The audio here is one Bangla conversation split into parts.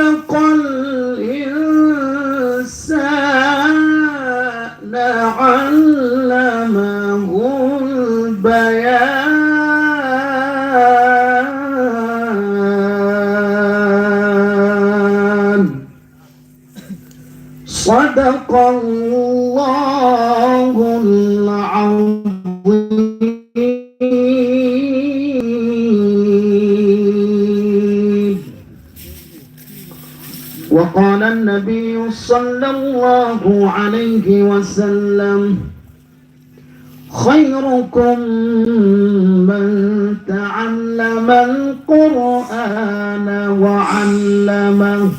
خلق الإنسان علمه البيان. صدق الله وقال النبي صلى الله عليه وسلم خيركم من تعلم القرآن وعلمه.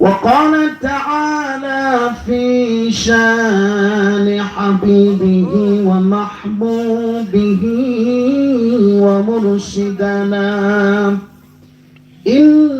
وقال تعالى في شان حبيبه ومحبوبه ومرشدنا إن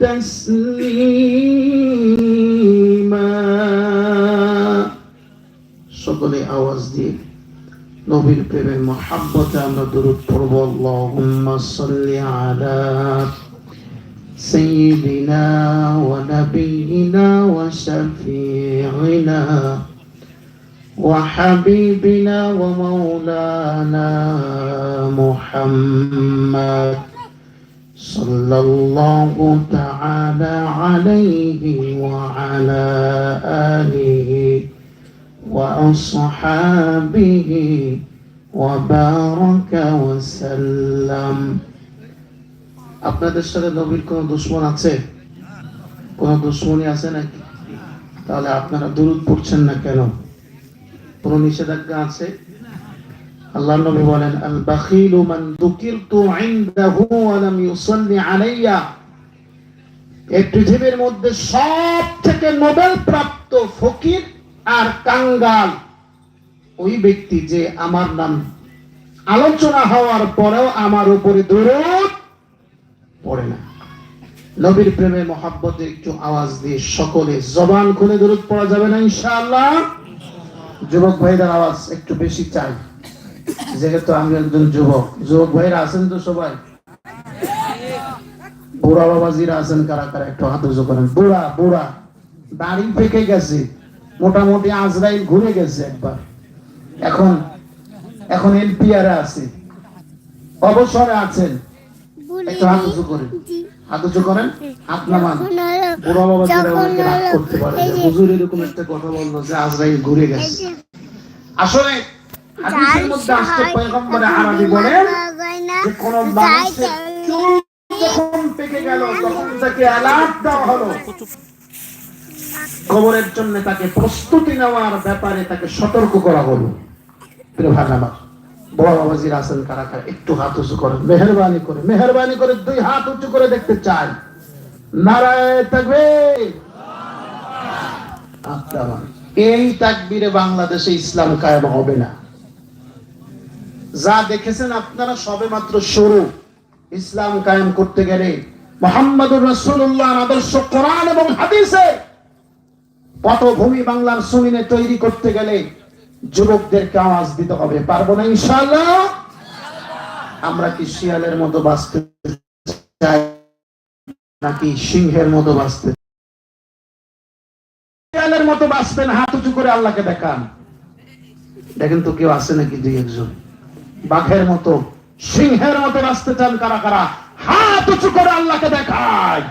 تسليما সকলে আওয়াজ দিয়ে নবীর প্রেমের মহাব্বতে আমরা দরুদ পড়ব আল্লাহুম্মা সাল্লি আলা سيدنا ونبينا وشفيعنا وحبيبنا ومولانا محمد صلى الله تعالى عليه وعلى آله وأصحابه وبارك وسلم আপনাদের সাথে নবীর কোন দুশ্মন আছে কোন দুশ্মনী আছে নাকি তাহলে আপনারা দূরত পড়ছেন না কেন কোন নিষেধাজ্ঞা আছে আল্লাহ নবী বলেন আল বাখিলু মান দুকিরতু ইনদাহু ওয়া লাম ইউসাল্লি আলাইয়া। এই পৃথিবীর মধ্যে সব থেকে নোবেল প্রাপ্ত ফকির আর কাঙ্গাল ওই ব্যক্তি যে আমার নাম আলোচনা হওয়ার পরেও আমার উপরে দরুদ পড়ে না। নবীর প্রেমে, মহাব্বতে একটু আওয়াজ দিয়ে সকলে জবান খুলে দরুদ পড়া যাবে না, ইনশাআল্লাহ? যুবক ভাইদের আওয়াজ একটু বেশি চাই। যেহেতু আমি একজন যুবক যুবক ভাইরা আছেন তো সবাই? বুড়া বাবাজিরা আছেন কারা কারা? একটু হাত উঁচু করেন। বুড়া বুড়া দাড়ি পেকে গেছে। মোটামুটি আজরাইল ঘুরে গেছে একবার। এখন এখন এলপিআর আছে। অবসরে আছেন। একটু হাত উঁচু করেন। হাত উঁচু করেন। হাত নামান। বুড়া বাবাজিরা অনেকে রাগ করতে পারে হুজুর এরকম একটা কথা বলল যে আজরাইল ঘুরে গেছে। আসলে হাদিসের মধ্যে আসছে পয়গম্বরে আরবি বলেন যে কোন মানুষের চুল যখন পেকে গেল তখন তাকে অ্যালার্ট দেওয়া হলো। খবরের জন্য তাকে প্রস্তুতি নেওয়ার ব্যাপারে তাকে সতর্ক করা হলো। প্রিয় ভাই বড় বাবাজির আছেন কারা কারা একটু হাত উঁচু করেন মেহরবানি করে মেহরবানি করে দুই হাত উঁচু করে দেখতে চাই। নারায় থাকবে এই তাকবীরে বাংলাদেশে ইসলাম কায়েম হবে না। যা দেখেছেন আপনারা সবে মাত্র শুরু। ইসলাম কায়েম করতে গেলে মোহাম্মদুর রসুল্লাহ আদর্শ কোরআন এবং হাদিসে পটভূমি বাংলার জমিনে তৈরি করতে গেলে যুবকদেরকে আওয়াজ দিতে হবে। পারব না ইনশাআল্লাহ? আমরা কি শিয়ালের মতো বাঁচতে চাই নাকি সিংহের মতো বাঁচতে শিয়ালের মতো বাঁচবেন হাত উঁচু করে আল্লাহকে দেখান। দেখেন তো কেউ আছে নাকি দুই একজন? বাঘের মতো, সিংহের মতো বাঁচতে চান কারা কারা? হাত উঁচু করে আল্লাহকে দেখায়।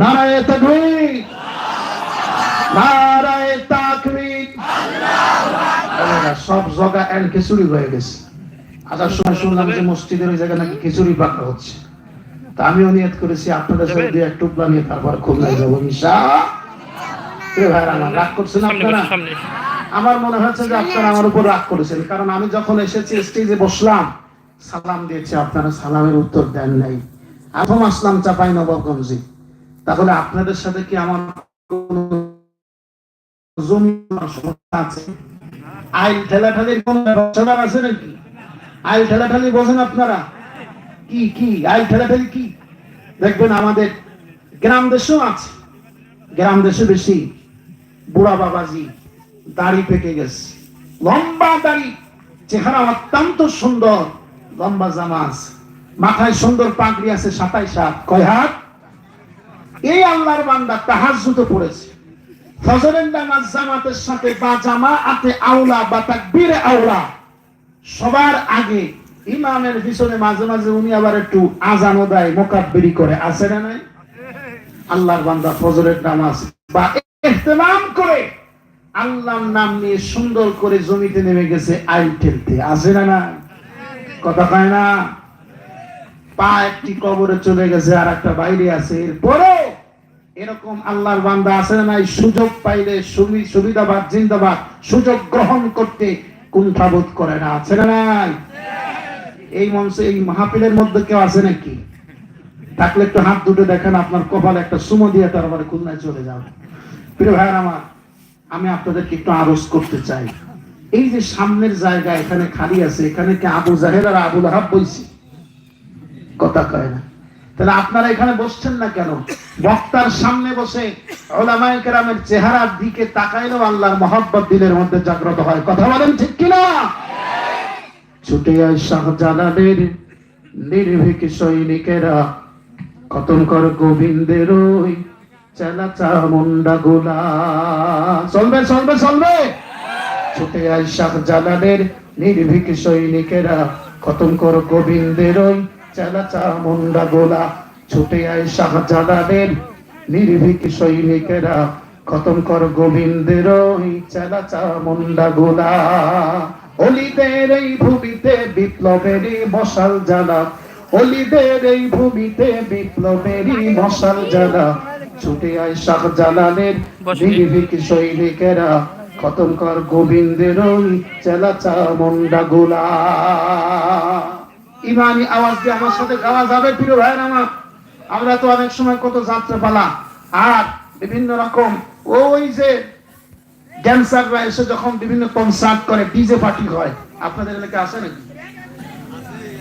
নারায় সব জগা খিচুড়ি হয়ে গেছে। আসার সময় শুনলাম যে মসজিদের ওই জায়গায় নাকি খিচুড়ি পাকা হচ্ছে। তা আমিও নিয়ত করেছি, আপনাদের সাথে এক টুকরা নিয়ে তারপর খুলনায় যাব আমার রাগ করছেন আপনারা? আমার মনে হচ্ছে যে আপনারা আমার উপর রাগ করেছেন। কারণ আমি যখন এসেছি স্টেজে বসলাম, সালাম দিয়েছি, আপনারা সালামের উত্তর দেন নাই। এখন আসলাম চাপাই নবাবগঞ্জে তাহলে আপনাদের সাথে কি আমার আছে? নাকি? বোঝেন আপনারা? কি কি? কি? দেখবেন আমাদের গ্রাম দেশেও আছে। গ্রাম দেশে বেশি বুড়া বাবাজি দাড়ি পেকে গেছে। লম্বা দাড়ি, চেহারা অত্যন্ত সুন্দর, লম্বা জামাজ। মাথায় সুন্দর পাগড়ি আছে সাতাইশ হাত। কয় হাত? এই আল্লাহর বান্দা তাহার জুতো পড়েছে। ফজরের নামাজ জামাতের সাথে বা জামা আতে আউলা বা তাকবীরে আউলা সবার আগে ইমামের পিছনে মাঝে মাঝে উনি আবার একটু আজানও দেয় মোকাব্বিরি করে। আছে না নাই? আল্লাহর বান্দা ফজরের নামাজ বা ইহতেমাম করে আল্লাহর নাম নিয়ে সুন্দর করে জমিতে নেমে গেছে আইল ঠেলতে। আছে না না কথা কয় না? পা একটি কবরে চলে গেছে আর একটা বাইরে আছে। এরপরে এরকম আল্লাহর বান্দা আছে না নাই? সুযোগ পাইলে সুবি- সুবিধাবাদ, জিন্দাবাদ, সুযোগ গ্রহণ করতে কুণ্ঠাবোধ করে না। আছে না নাই? এই মঞ্চে এই মাহফিলের মধ্যে কেউ আছে নাকি? থাকলে একটু হাত দুটো দেখেন, আপনার কপালে একটা সুমো দিয়ে তারপরে খুলনায় চলে যান প্রিয় ভাইয়ার আমার আমি আপনাদেরকে একটু আরজ করতে চাই। এই যে সামনের জায়গা এখানে খালি আছে, এখানে কি আবু জাহের আর আবুল আহাব বইছি? কথা কয় না। তাহলে আপনারা এখানে বসছেন না কেন? বক্তার সামনে বসে ওলামায়ে চেহারার দিকে তাকাইলেও আল্লাহর মহব্বত দিলের মধ্যে জাগ্রত হয়। কথা বলেন ঠিক কিনা? ছুটে আয় শাহজালালের নির্ভীক সৈনিকেরা খতম কর গোবিন্দের ওই চেলা চামুন্ডা গোলা। চলবে চলবে চলবে। ছুটে আয় শাহজালালের নির্ভীক সৈনিকেরা, খতম কর গোবিন্দের ওই চেলা চামুন্ডা গোলা। ছুটে আয় শাহজালালের নির্ভীক সৈনিকেরা, খতম কর গোবিন্দের ওই চেলা চামুন্ডা গোলা। অলিদের এই ভূমিতে বিপ্লবেরই মশাল জ্বালা। অলিদের এই ভূমিতে বিপ্লবেরই মশাল জ্বালা। ছুটে আয় শাহ জালালের নির্ভীক সৈনিকেরা। খতম কর গোবিন্দের চেলা চামুন্ডা গোলা। ইমানি আওয়াজ দিয়ে আমার সাথে গাওয়া যাবে প্রিয় ভাইয়ের আমার। আমরা তো অনেক সময় কত যাত্রা পালা আর বিভিন্ন রকম ওই যে ড্যান্সাররা এসে যখন বিভিন্ন কনসার্ট করে ডিজে পার্টি হয়। আপনাদের এলাকা আছে নাকি?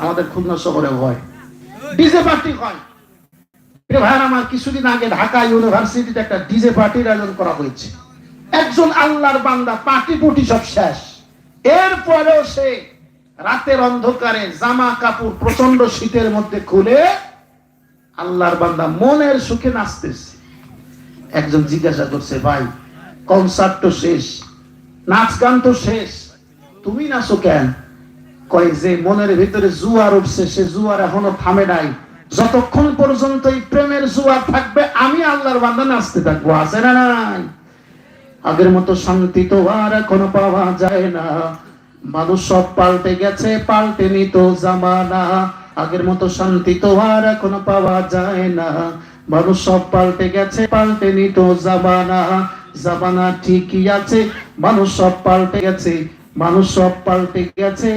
আমাদের খুলনা শহরে হয়। ডিজে পার্টি হয়। প্রিয় ভাইয়ের আমার কিছুদিন আগে ঢাকা ইউনিভার্সিটিতে একটা ডিজে পার্টির আয়োজন করা হয়েছে। একজন আল্লাহর বান্দা, পার্টি পুটি সব শেষ। এরপরেও সে রাতের অন্ধকারে জামা কাপড় প্রচণ্ড শীতের মধ্যে খুলে আল্লাহর বান্দা মনের সুখে নাচতেছে। একজন জিজ্ঞাসা করছে, ভাই কনসার্ট তো শেষ, নাচ গান তো শেষ, তুমি নাচো কেন? কয়, যে মনের ভিতরে জুয়ার উঠছে, সে জুয়ার এখনও থামে নাই যতক্ষণ পর্যন্ত এই প্রেমের জুয়ার থাকবে, আমি আল্লাহর বান্দা নাচতে থাকব, আছে না নাই? আগের মতো শান্তি তো আর এখনও পাওয়া যায় না। মানুষ সব পাল্টে গেছে, পাল্টে নিত জামানা। আগের মতো শান্তি তো আর এখনও পাওয়া যায় না। মানুষ সব পাল্টে গেছে, পাল্টে নিত জাবানা জাবানা ঠিকই আছে, মানুষ সব পাল্টে গেছে, মানুষ সব পাল্টে গেছে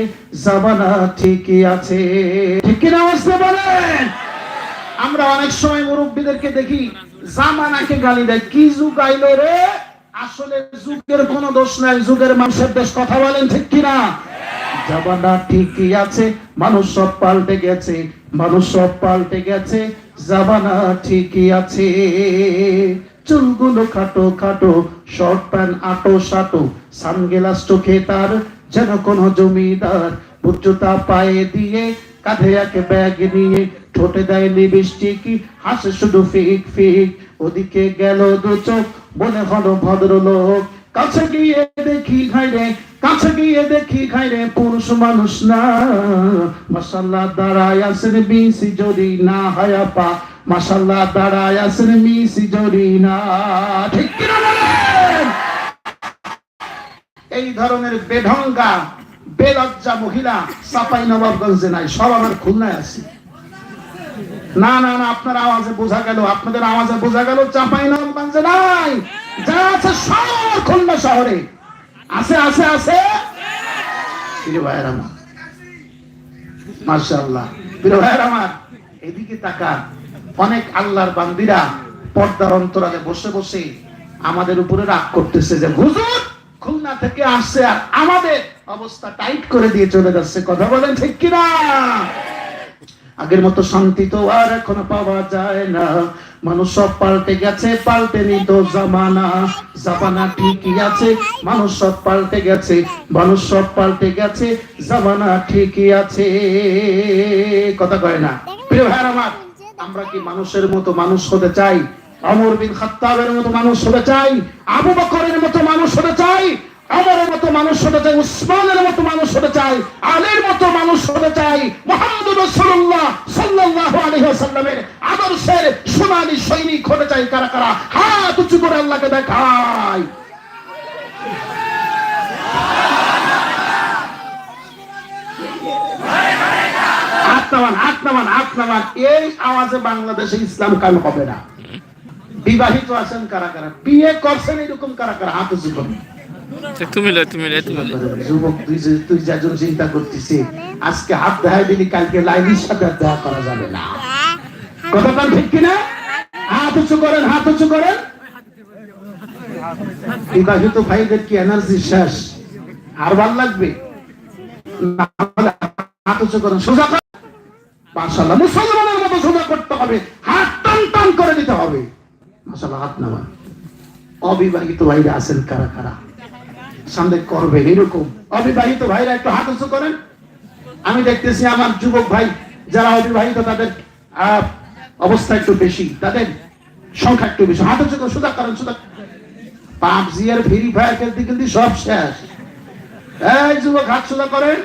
জাবানা ঠিকই আছে। ঠিক কিনা বুঝতে বলেন? আমরা অনেক সময় মুরব্বীদেরকে দেখি, জামানাকে গালি দেয়। কি যুগ আইলো রে? আসলে যুগের কোনো দোষ নাই, যুগের মানুষের দেশ কথা বলেন ঠিক কিনা? জামানা ঠিকই আছে, মানুষ সব পাল্টে গেছে, মানুষ সব পাল্টে গেছে, জামানা ঠিকই আছে। চুলগুলো খাটো খাটো, শর্ট প্যান্ট আটো সাটো, সানগ্লাস চোখে তার যেন কোনো জমিদার উচ্চতা পায়ে দিয়ে কাঁধে এক ব্যাগ নিয়ে ঠোঁটে দেয় লিপস্টিক হাসে শুধু ফিক ফিক। ওদিকে গেল দু চোখ, মনে হলো ভদ্রলোক। কাছে গিয়ে দেখি খাইরে কাছে গিয়ে দেখি খাইরে পুরুষ মানুষ না। মাসাল্লাহ দাঁড়ায় আসেন বিসি জরি না হায়াপা মাসাল্লাহ দাঁড়ায় আসেন মিসি জরি না। ঠিক এই ধরনের বেঢঙ্গা, বেলজ্জা মহিলা সাপাই নবাবগঞ্জে নাই, সব আমার খুলনায় আছে। না না না, আপনার আওয়াজে বোঝা গেল, আপনাদের আওয়াজে বোঝা গেল, চাপাই নবাবগঞ্জে নাই। যা আছে সব খুলনা শহরে। আছে আছে আছে। ভাইয়ের আমার, মাশাআল্লাহ। প্রিয় ভাইয়ের আমার, এদিকে অনেক আল্লাহর বান্দিরা পর্দার অন্তরালে বসে বসে আমাদের উপরে রাগ করতেছে যে, হুজুর, খুলনা থেকে আসছে আর আমাদের অবস্থা টাইট করে দিয়ে চলে যাচ্ছে। কথা বলেন ঠিক কিনা? আগের মতো শান্তি তো আর এখনও পাওয়া যায় না। মানুষ সব পাল্টে গেছে, পাল্টে নিত জামানা। জামানা ঠিকই আছে, মানুষ সব পাল্টে গেছে, মানুষ সব পাল্টে গেছে, জামানা ঠিকই আছে। কথা কয় না। প্রিয় ভাইয়ের আমার, আমরা কি মানুষের মতো মানুষ হতে চাই? অমর বিন খাত্তাবের মতো মানুষ হতে চাই? আবু বকরের মতো মানুষ হতে চাই? অমরের মতো মানুষ হতে চাই উসমানের মতো মানুষ হতে চাই আলীর মতো মানুষ হতে চাই মোহাম্মদ আলাইহি ওয়াসাল্লামের আদর্শের সোনালী সৈনিক হতে চাই কারা কারা? হাত উঁচু করে আল্লাহকে এই আওয়াজে বাংলাদেশে ইসলাম কাল হবে না। বিবাহিত আছেন কারা কারা? বিয়ে করছেন এরকম কারা কারা? হাত উঁচু করেন। হাত শেষ? আর ভালো লাগবে? হাত উঁচু করেন, সোজা মুসলমানের মতো সোজা করতে হবে। হাত টান টান করে দিতে হবে। হাত নামান। অবিবাহিত ভাইরা আছেন কারা কারা? সামনে করবে, এরকম। অবিবাহিত ভাইরা একটু হাত উঁচু করেন। আমি দেখতেছি আমার যুবক ভাই, যারা অবিবাহিত, তাদের অবস্থা একটু বেশি। তাদের সংখ্যা একটু বেশি। হাত উঁচু করে, সুদা করেন, সুদা। পাবজি আর ফ্রি ফায়ার খেলতে খেলতে সব শেষ। এই যুবক, হাত সুদা করেন।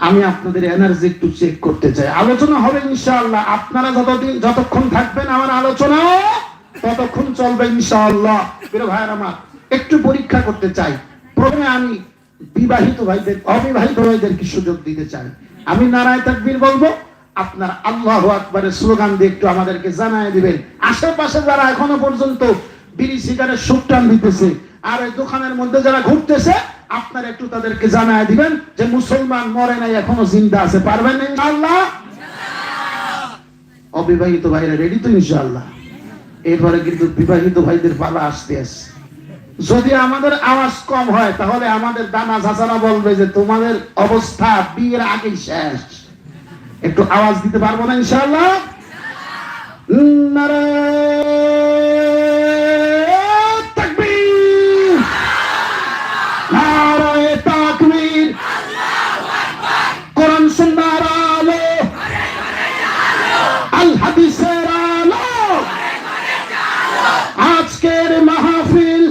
আমি আপনাদের এনার্জি একটু চেক করতে চাই। আলোচনা হবে ইনশাআল্লাহ। আপনারা যতদিন, যতক্ষণ থাকবেন, আমার আলোচনা ততক্ষণ চলবে ইনশাআল্লাহ? প্রিয় ভাইয়ের আমার একটু পরীক্ষা করতে চাই। প্রথমে আমি বিবাহিত ভাইদের, অবিবাহিত ভাইদেরকে সুযোগ দিতে চাই। আমি নারায় তাকবীর বলব, আপনার আল্লাহ আকবরের স্লোগান দিয়ে একটু আমাদেরকে জানায় দিবেন। আশেপাশে যারা এখনও পর্যন্ত বিড়ি, সিগারেট সুটান দিতেছে, আর এই দোকানের মধ্যে যারা ঘুরতেছে, আপনার একটু তাদেরকে জানায় দিবেন যে মুসলমান মরে নাই, এখনও জিন্দা আছে, পারবেন ইনশাআল্লাহ? অবিবাহিত ভাইরা রেডি তো ইনশাআল্লাহ? এরপরে কিন্তু বিবাহিত ভাইদের পালা আসতে আসছে। যদি আমাদের আওয়াজ কম হয়, তাহলে আমাদের দানা চাচারা বলবে যে তোমাদের অবস্থা বিয়ের আগেই শেষ। একটু আওয়াজ দিতে পারব না ইনশাল্লাহ নারায়ণ! আজকের মাহফিল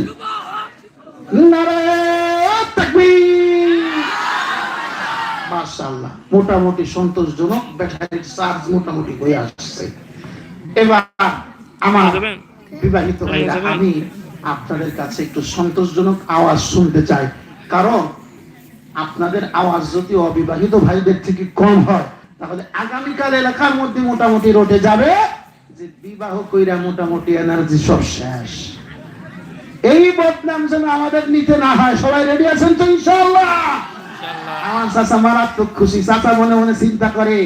মাশাআল্লাহ মোটামুটি সন্তোষজনক ব্যাটারির চার্জ মোটামুটি হয়ে আসছে। এবার আমার বিবাহিত ভাইরা আমি আপনাদের কাছে একটু সন্তোষজনক আওয়াজ শুনতে চাই। কারণ আপনাদের আওয়াজ যদি অবিবাহিত ভাইদের থেকে কম হয় তাহলে আগামীকাল এলাকার মধ্যে মোটামুটি রোডে যাবে। যে বিবাহ কইরা মোটামুটি এনার্জি সব শেষ। এই বদনাম যেন আমাদের নিতে না হয়। সবাই রেডি আছেন তো ইনশাআল্লাহ? আমার চাচা মারাত্মক খুশি। চাচা মনে মনে চিন্তা করে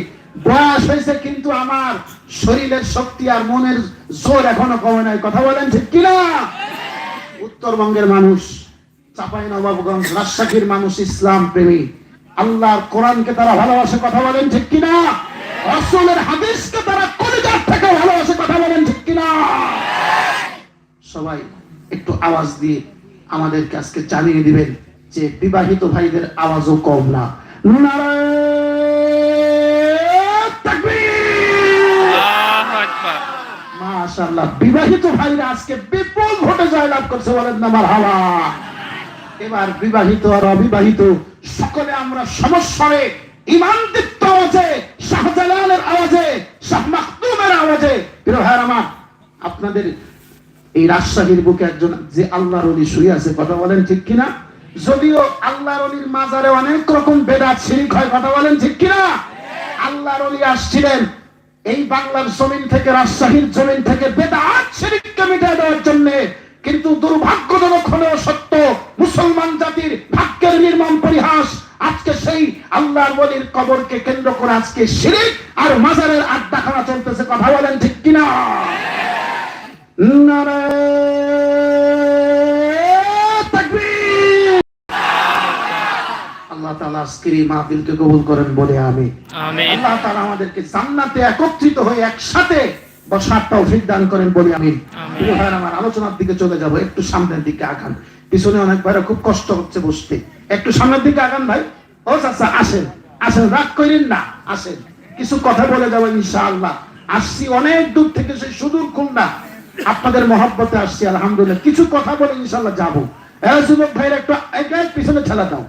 বয়স হয়েছে কিন্তু আমার শরীরের শক্তি আর মনের জোর এখনও কমে নাই। কথা বলেন ঠিক কিনা? উত্তরবঙ্গের মানুষ চাপাই নবাবগঞ্জ রাজশাহীর মানুষ ইসলাম প্রেমী। আল্লাহর কোরআনকে তারা ভালোবাসে। কথা বলেন ঠিক কিনা? রসুলের হাদিসকে তারা কলিজার থেকে ভালোবাসে কথা বলেন ঠিক কিনা? সবাই একটু আওয়াজ দিয়ে আমাদেরকে আজকে জানিয়ে দিবেন যে বিবাহিত ভাইদের আওয়াজও কম না। মাশাআল্লাহ বিবাহিত ভাইরা আজকে বিপুল ভোটে জয়লাভ করছে বলেন না আমার হাওয়া। এবার বিবাহিত আর অবিবাহিত সকলে আমরা সমস্যারে ইমান দীপ্ত আওয়াজে, শাহজালালের আওয়াজে, শাহ মাখদুমের আওয়াজে। আমার, আপনাদের এই রাজশাহীর বুকে একজন যে আল্লাহর অলি শুয়ে আছে, কথা বলেন ঠিক কিনা? যদিও আল্লাহর অলির মাজারে অনেক রকম হয়, কথা বলেন ঠিক কিনা? আল্লাহর অলি আসছিলেন এই বাংলার জমিন থেকে, রাজশাহীর জমিন থেকে বেদাত, শিরিককে মিটিয়ে দেওয়ার জন্য। কিন্তু দুর্ভাগ্যজনক হলেও সত্য, মুসলমান জাতির ভাগ্যের নির্মম পরিহাস আজকে সেই আল্লাহর ওলির কবরকে কেন্দ্র করে আজকে শিরিক আর মাজারের আড্ডাখানা চলতেছে। কথা বলেন ঠিক কিনা? আল্লাহ তাআলা আজকের এই মাহফিলকে কবুল করেন বলে আমি। আল্লাহ তাআলা আমাদেরকে জান্নাতে একত্রিত হয়ে একসাথে বসার তৌফিক দান করেন বলে আমি আমার আলোচনার দিকে চলে যাব একটু সামনের দিকে আগান। পিছনে অনেক ভাইরা খুব কষ্ট হচ্ছে বসতে। একটু সামনের দিকে আগান ভাই। ও চাচা আসেন। আসেন রাগ করেন না আসেন। কিছু কথা বলে যাব ইনশাআল্লাহ। আসছি অনেক দূর থেকে সেই সুদূর খুলনা। আপনাদের মহব্বতে আসছি আলহামদুলিল্লাহ। কিছু কথা বলে ইনশাআল্লাহ যাব। যুবক ভাইরা একটু পিছনে ঠেলা দাও।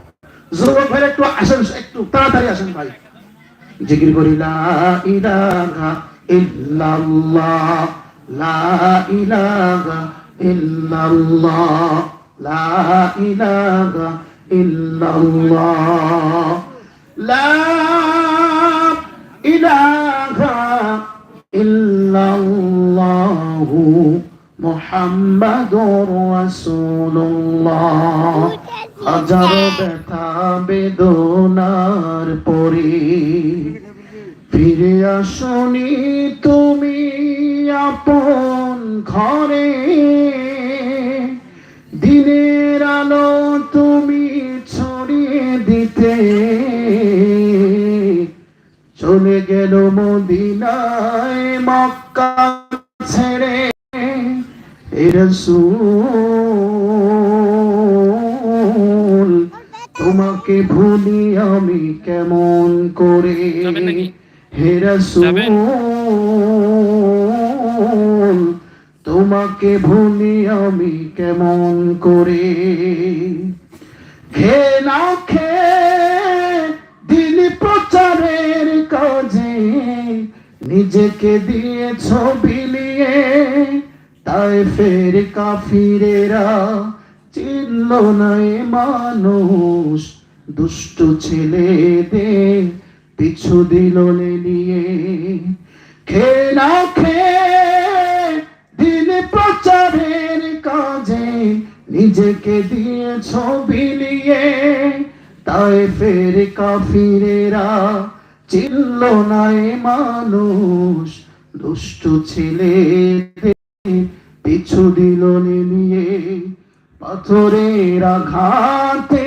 যুবক ভাইরা একটু আসেন একটু তাড়াতাড়ি আসেন ভাই। জিকির করি লা ইলাহা ইল্লাল্লাহ লা ইলাহা ইল্লাল্লাহ লা ইলাহা ইল্লাল্লাহ লা ইলাহা ইল্লাল্লাহ মুহাম্মাদুর রাসূলুল্লাহ। হাজার ব্যথা বেদনার পরে। ফিরে আসনি তুমি আপন ঘরে। দিনের আলো তুমি ছড়িয়ে দিতে। চলে গেল মদিনায় মক্কা ছেড়ে। তোমাকে ভুলি আমি কেমন করে? যাবেন হে রসুল তোমাকে ভুলি আমি কেমন করে? খে না খে দিন প্রচারের কাজে নিজেকে দিয়েছ বিলিয়ে তাই ফের কাফিরেরা চিনল নাই মানুষ দুষ্ট ছেলেদের। পিছু দিল নিয়ে। খে না খে দিন প্রচারের কাজে নিজেকে দিয়ে ছবি নিয়ে। তাই ফের কাফিরেরা চিনল নাই মানুষ, দুষ্ট ছেলে পিছু দিল নিয়ে। পাথরের আঘাতে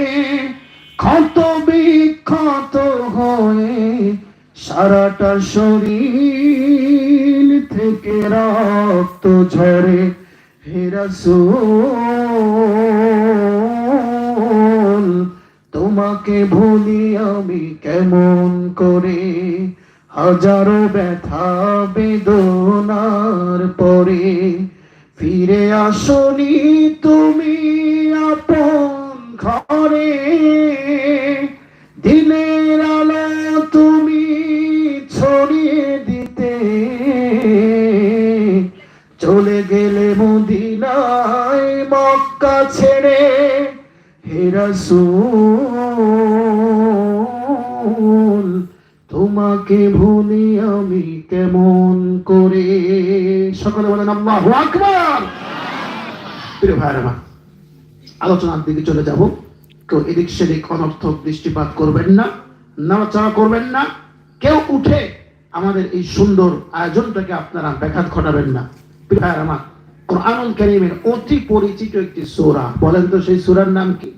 ক্ষত সারাটা শরীর থেকে রক্ত ঝরে। হেরাসুল তোমাকে ভুলি আমি কেমন করে? হাজারো ব্যথা, বেদনার পরে ফিরে আসনি তুমি আপন ঘরে। ছেড়ে হেরাসুল তোমাকে ভুলি আমি কেমন করে। সকলে বলেন, আল্লাহ আকবার! প্রিয় ভাইয়ের আলোচনার দিকে চলে যাব। কেউ এদিক সেদিক অনর্থক দৃষ্টিপাত করবেন না, নাড়াচাড়া করবেন না। কেউ উঠে আমাদের এই সুন্দর আয়োজনটাকে আপনারা ব্যাঘাত ঘটাবেন না। প্রিয় ভাইয়ের কোরআনুল কারীমের অতি পরিচিত একটি সূরা। বলেন তো সেই সূরার নাম কি?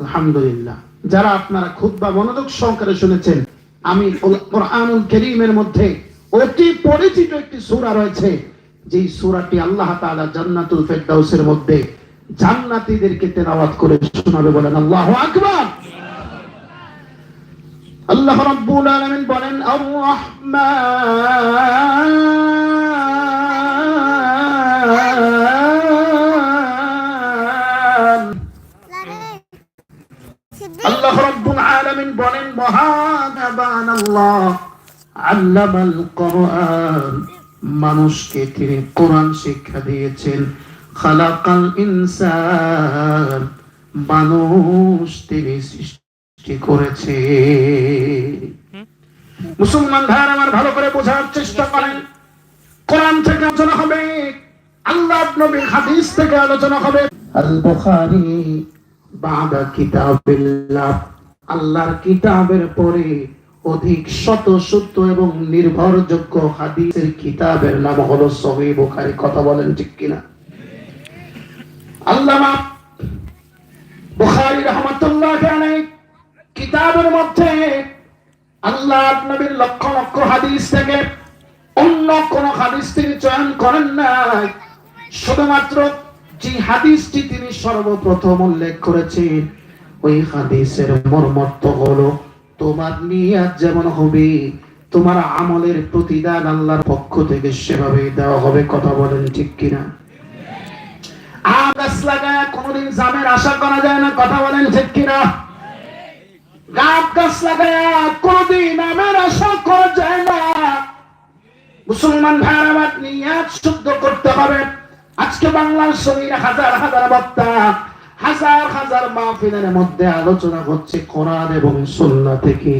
আলহামদুলিল্লাহ। যারা আপনারা খুতবা মনোযোগ সহকারে শুনেছেন, আমি কোরআনুল কারীমের মধ্যে অতি পরিচিত একটি সূরা রয়েছে, যেই সূরাটি আল্লাহ তাআলা জান্নাতুল ফেরদাউসের মধ্যে জান্নাতীদেরকে তেলাওয়াত করে শোনাবে বলেন, আল্লাহু আকবার! আল্লাহ রাব্বুল আলামিন বলেন আর আল্লামাল কোরআন। মানুষকে তিনি কোরআন শিক্ষা দিয়েছেন। খালাকাল ইনসান। মানুষ তিনি সৃষ্টি করেছে। মুসলমান ভাইয়ের, আমার ভালো করে বোঝার চেষ্টা করেন। কোরআন থেকে আলোচনা হবে। আল্লাহ নবীর হাদিস থেকে আলোচনা হবে। আল বুখারী বাদা কিতাবিল্লাহ। আল্লাহর কিতাবের পরে অধিক শত সত্য এবং নির্ভরযোগ্য হাদিসের কিতাবের নাম হলো সহিহ বুখারী। কথা বলেন ঠিক কিনা? কিতাবের মধ্যে আল্লাহ নবীর লক্ষ লক্ষ হাদিস থেকে অন্য কোন হাদিস তিনি চয়ন করেন নাই। শুধুমাত্র যে হাদিসটি তিনি সর্বপ্রথম উল্লেখ করেছেন ওই হাদিসের মর্মর্থ হলো, তোমার নিয়াত যেমন হবে, তোমার আমলের প্রতিদান আল্লাহর পক্ষ থেকে সেভাবে দেওয়া হবে, কথা বলেন ঠিক কিনা? লাগায় কোনোদিন জামের আশা করা যায় না, কথা বলেন ঠিক কিনা? গাছ গাছ লাগায় আমের আশা করা যায় না। মুসলমান ভাইয়ের নিয়াত শুদ্ধ করতে হবে। আজকে বাংলার শরীর হাজার হাজার বক্তা হাজার হাজার মাহফিলের মধ্যে আলোচনা হচ্ছে কোরআন এবং সুন্নাহ থেকে।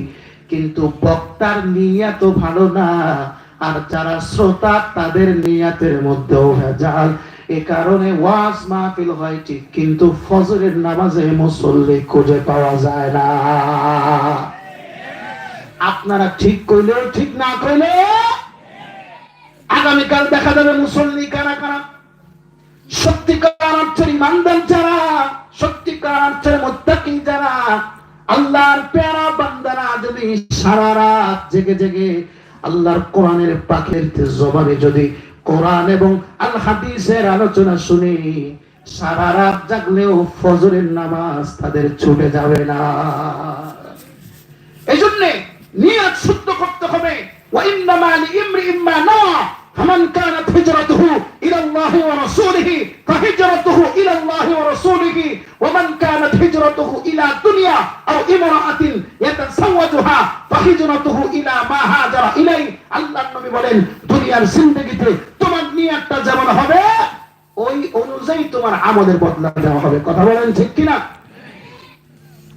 কিন্তু বক্তার নিয়াত ভালো না, আর যারা শ্রোতা তাদের নিয়াতের মধ্যেও ভেজাল। এ কারণে ওয়াজ মাহফিল হয় ঠিক, কিন্তু ফজরের নামাজে মুসল্লি খুঁজে পাওয়া যায় না। আপনারা ঠিক করলেও ঠিক না কইলে আগামীকাল দেখা যাবে মুসল্লি কারা কারা? সত্যিকার অর্থের ইমানদার যারা, সত্যিকার অর্থের মোত্তাকি যারা, আল্লাহর প্যারা বান্দারা যদি সারা রাত জেগে জেগে আল্লাহর কোরআনের যদি কোরআন এবং আল হাদিসের আলোচনা শুনি, সারা রাত জাগলেও ফজরের নামাজ তাদের ছুটে যাবে না। এই জন্যে নিয়াত শুদ্ধ করতে হবে। ওয়া ইমরি ইম্মা فمن كانت هجرته إلى الله ورسوله فهجرته إلى الله ورسوله ومن كانت هجرته إلى دنيا أو امرأة يتزوجها فهجرته إلى ما هاجر إليه আল্লাহ নবী বলেন দুনিয়ার জিন্দেগিতে তোমার নিয়াতটা যেমন হবে ওই অনুযায়ী তোমার আমলের বদলা দেওয়া হবে কথা বলেন ঠিক কিনা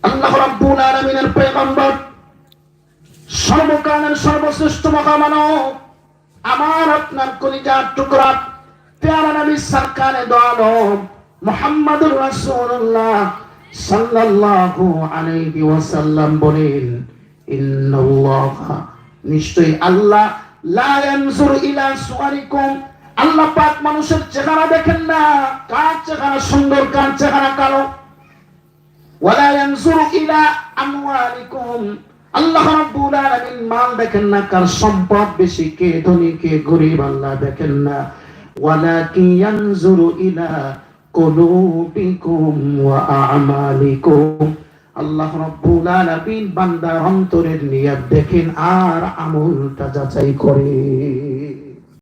আল্লাহ রাব্বুল আলামিনের পয়গম্বর সর্বকালের সর্বশ্রেষ্ঠ মহামানব আমার আপনার কলিজার টুকরা, পেয়ারা নবী সরকারে দোয়ালম মুহাম্মাদুর রাসূলুল্লাহ সাল্লাল্লাহু আলাইহি ওয়াসাল্লাম বলেন, ইন্নাল্লাহা, নিশ্চয়ই আল্লাহ লা ইয়ানজুরু ইলা সুওয়ারিকুম আল্লাহ পাক মানুষের চেহারা দেখেন না। কার চেহারা সুন্দর, কার চেহারা কালো? ওয়ালা ইয়ানজুরু ইলা আমওয়ালিকুম। আল্লাহ রাব্বুল আলামিন মাল দেখেন না, কার সম্পদ বেশি, কে ধনী, কে গরিব, আল্লাহ দেখেন না। ওয়ালাকিন ইয়ানজুরু ইলা কুলুবিকুম ওয়া আ'মালিকুম। আল্লাহ রাব্বুল আলামিন বান্দার অন্তরের নিয়ত দেখেন আর আমলটা যাচাই করে